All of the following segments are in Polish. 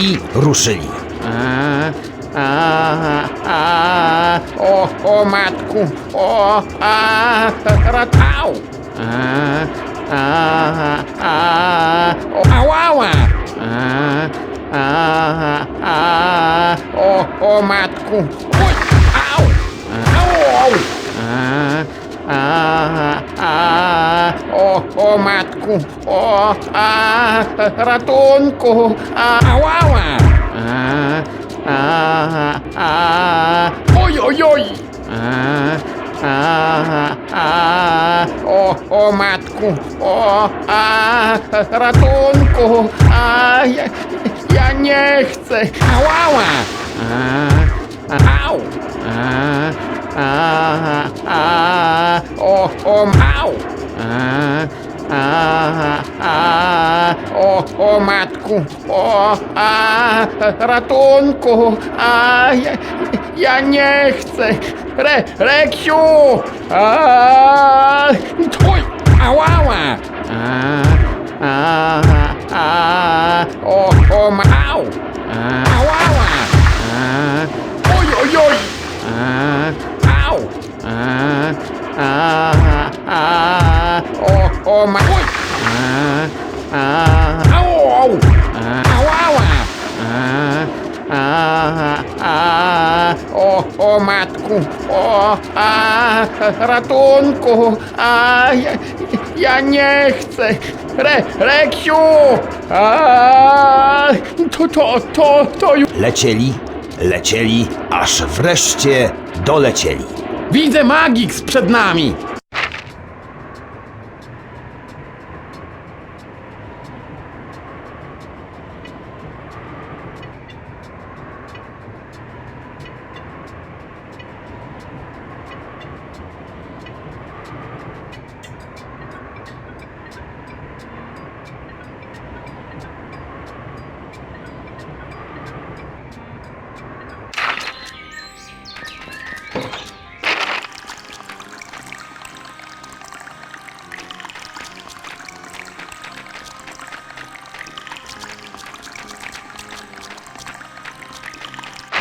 i ruszyli. A, a, a, o, o matku, o, a, ratał. A, a, a, o, ałała. A, a, a, o, o matku, oj, au, au, au. A, a, a, o, matku, o, a, ratunku, a, ałała. A, a, oj, oj, oj. A, a, o, o matku, o, a, ratunku, a, ja, ja nie chcę, ałała. A, au. A, a, o, o, au. A, a, a, o, o matku, o, a, ratunku, a, ja, ja nie chcę, Re, Reksiu, a, twój, ałała, a, a, a, o, o, ma, au, a, o, ma, oj, au, au, o, o matku, o, a, ratunku, a, ja, ja nie chcę, Re, Reksiu, a, to, to, to, to już... Lecieli, lecieli, aż wreszcie dolecieli. Widzę Magix przed nami!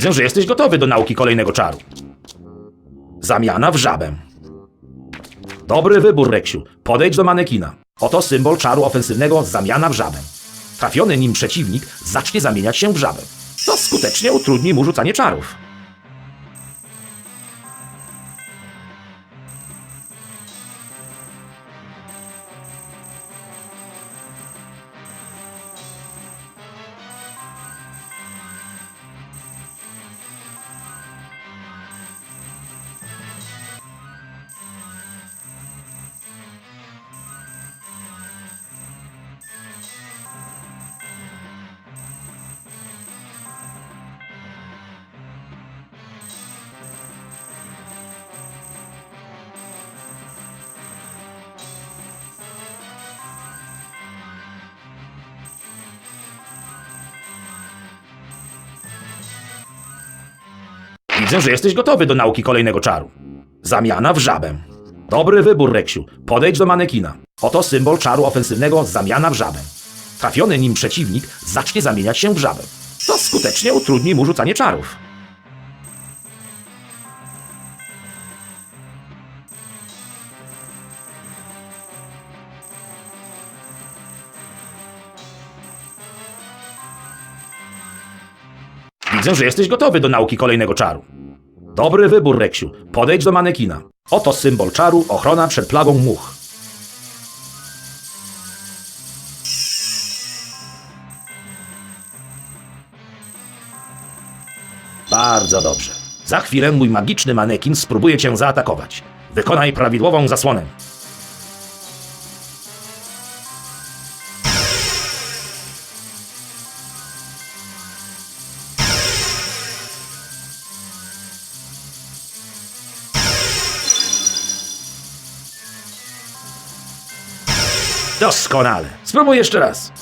Widzę, że jesteś gotowy do nauki kolejnego czaru. Zamiana w żabę. Dobry wybór, Reksiu. Podejdź do manekina. Oto symbol czaru ofensywnego zamiana w żabę. Trafiony nim przeciwnik zacznie zamieniać się w żabę. To skutecznie utrudni mu rzucanie czarów. Widzę, że jesteś gotowy do nauki kolejnego czaru. Zamiana w żabę. Dobry wybór, Reksiu. Podejdź do manekina. Oto symbol czaru ofensywnego zamiana w żabę. Trafiony nim przeciwnik zacznie zamieniać się w żabę. To skutecznie utrudni mu rzucanie czarów. Widzę, że jesteś gotowy do nauki kolejnego czaru. Dobry wybór, Reksiu. Podejdź do manekina. Oto symbol czaru ochrona przed plagą much. Bardzo dobrze. Za chwilę mój magiczny manekin spróbuje cię zaatakować. Wykonaj prawidłową zasłonę. Doskonale. Spróbuj jeszcze raz.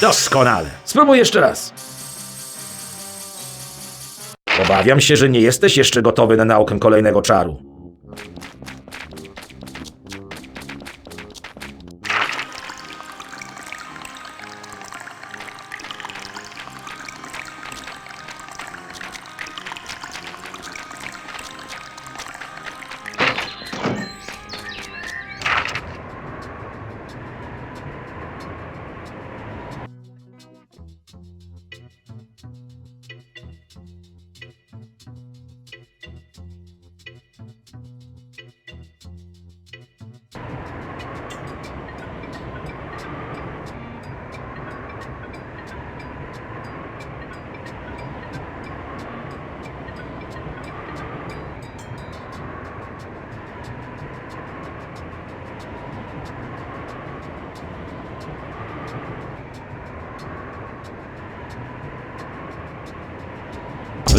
Doskonale. Spróbuj jeszcze raz. Obawiam się, że nie jesteś jeszcze gotowy na naukę kolejnego czaru.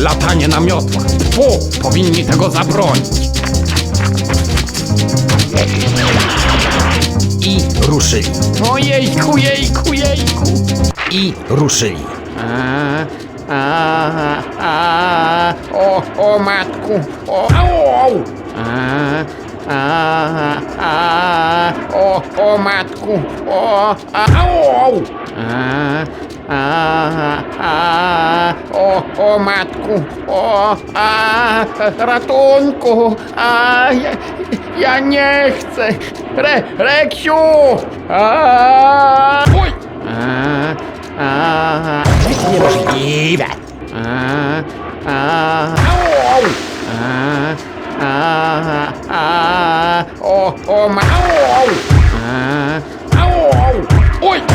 Latanie na miotłach. Fu, powinni tego zabronić. I ruszyli. Ojejku, jejku, jejku. I ruszyli. A, a, a, o, o matku, o, au. A, a, a, o, o matku, o, au. A, a, a, o, o matku, o, a, ratunku, a, ja, ja nie chcę. Re, Reksiu! A, oj! A, a, Niemożliwe. a, a, au. A, a, a, o, o, ma, au, au. A, au, au. Oj!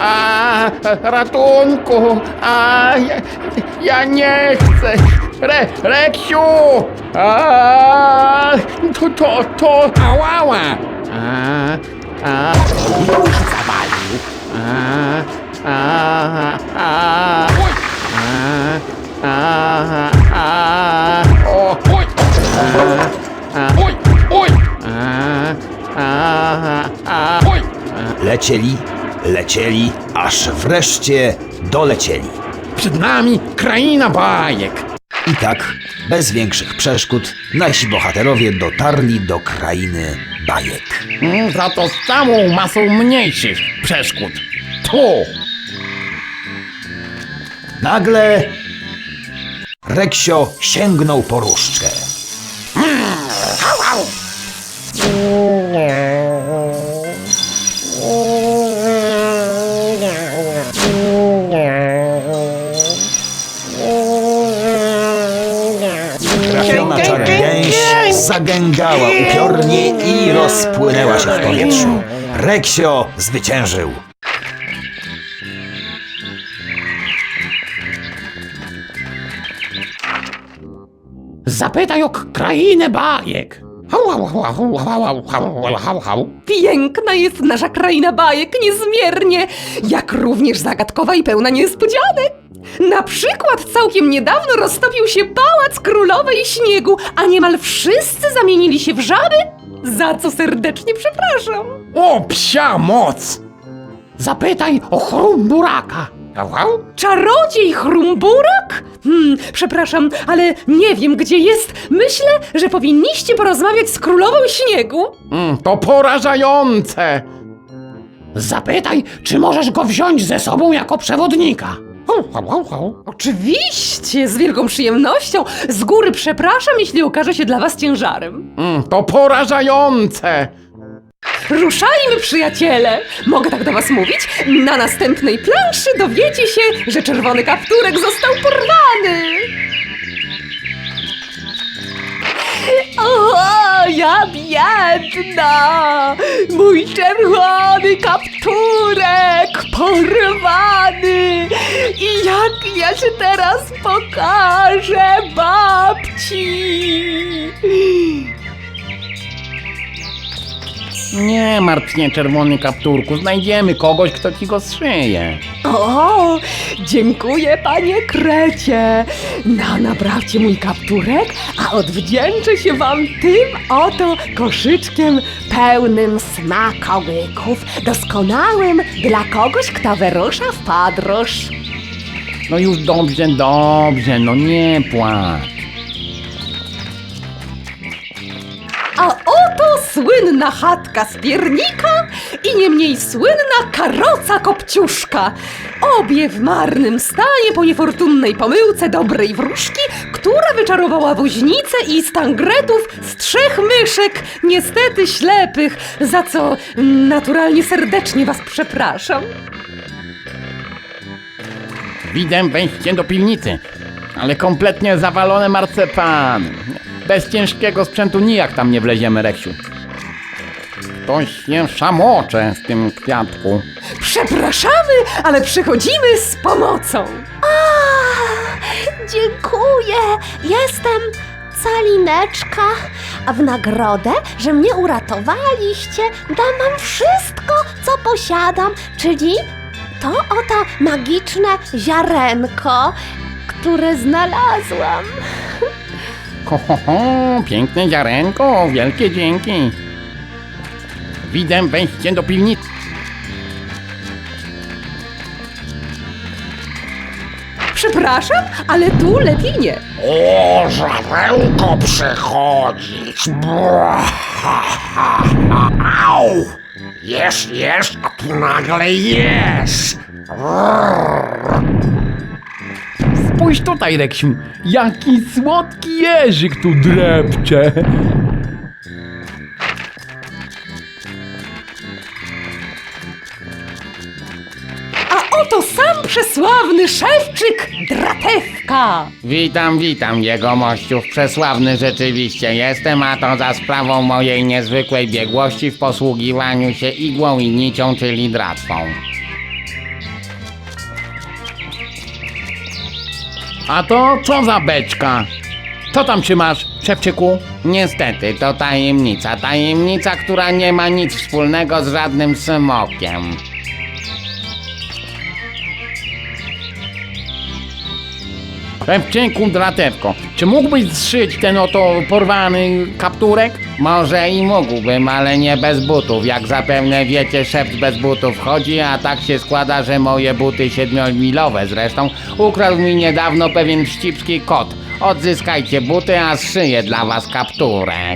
A, ratunku, a, ja, ja nie chcę. Re, Reksiu! A, to, to, to, ałała! A, a, zawalił. a, a, a! A, a, a, o, oj! A, oj, oj! A, a, a, oj! Lecieli, lecieli, aż wreszcie dolecieli. Przed nami kraina bajek. I tak, bez większych przeszkód, nasi bohaterowie dotarli do krainy bajek. Mm, Za to z całą masą mniejszych przeszkód. Tu! Nagle Reksio sięgnął po różdżkę. Trafiona zagęgała upiornie i rozpłynęła się w powietrzu. Reksio zwyciężył. Zapytaj o k- krainę bajek. Hau, hau, hau, hau, hau, hau, hau, hau, hau. Piękna jest nasza kraina bajek, niezmiernie, jak również zagadkowa i pełna niespodzianek. Na przykład całkiem niedawno roztopił się pałac królowej śniegu, a niemal wszyscy zamienili się w żaby, za co serdecznie przepraszam. O, psia moc! Zapytaj o chrumburaka. Czarodziej Chrumburak? Hmm, przepraszam, ale nie wiem gdzie jest. Myślę, że powinniście porozmawiać z królową śniegu. Mm, to porażające! Zapytaj, czy możesz go wziąć ze sobą jako przewodnika. Oczywiście, z wielką przyjemnością. Z góry przepraszam, jeśli okaże się dla was ciężarem. Mm, to porażające! Ruszajmy, przyjaciele! Mogę tak do was mówić? Na następnej planszy dowiecie się, że czerwony kapturek został porwany! Ja biedna! Mój czerwony kapturek porwany! I jak ja się teraz pokażę babci? Nie martw się, czerwony kapturku. Znajdziemy kogoś, kto ci go zszyje. O, dziękuję panie Krecie. No, naprawcie mój kapturek, a odwdzięczę się wam tym oto koszyczkiem pełnym smakołyków, doskonałym dla kogoś, kto wyrusza w podróż. No już dobrze, dobrze, no nie płacz. Słynna chatka z piernika i nie mniej słynna karoca kopciuszka. Obie w marnym stanie po niefortunnej pomyłce dobrej wróżki, która wyczarowała woźnicę i stangretów z trzech myszek, niestety ślepych, za co naturalnie serdecznie was przepraszam. Widzę wejście do piwnicy, ale kompletnie zawalone marcepan. Bez ciężkiego sprzętu nijak tam nie wleziemy, Reksiu. Ktoś się szamocze w tym kwiatku. Przepraszamy, ale przychodzimy z pomocą. Dziękuję. Jestem Calineczka, a w nagrodę, że mnie uratowaliście, dam wam wszystko, co posiadam, czyli to oto magiczne ziarenko, które znalazłam. Ho, ho, ho, piękne ziarenko, wielkie dzięki. Widzę wejście do piwnicy. Przepraszam, ale tu lepiej nie. O, żarełko przychodzić. Au! Jesz, jesz, a tu nagle jesz. Spójrz tutaj, Reksiu, jaki słodki jeżyk tu drepcze. Przesławny szewczyk Dratewka. Witam, witam, jego mościów. Przesławny rzeczywiście jestem, a to za sprawą mojej niezwykłej biegłości w posługiwaniu się igłą i nicią, czyli dratwą. A to co za beczka? Co tam trzymasz, szewczyku? Niestety, to tajemnica. Tajemnica, która nie ma nic wspólnego z żadnym smokiem. Szewczyku, dratewko, czy mógłbyś zszyć ten oto porwany kapturek? Może i mógłbym, ale nie bez butów. Jak zapewne wiecie, szewc bez butów chodzi, a tak się składa, że moje buty siedmiomilowe zresztą ukradł mi niedawno pewien wścibski kot. Odzyskajcie buty, a zszyję dla was kapturek.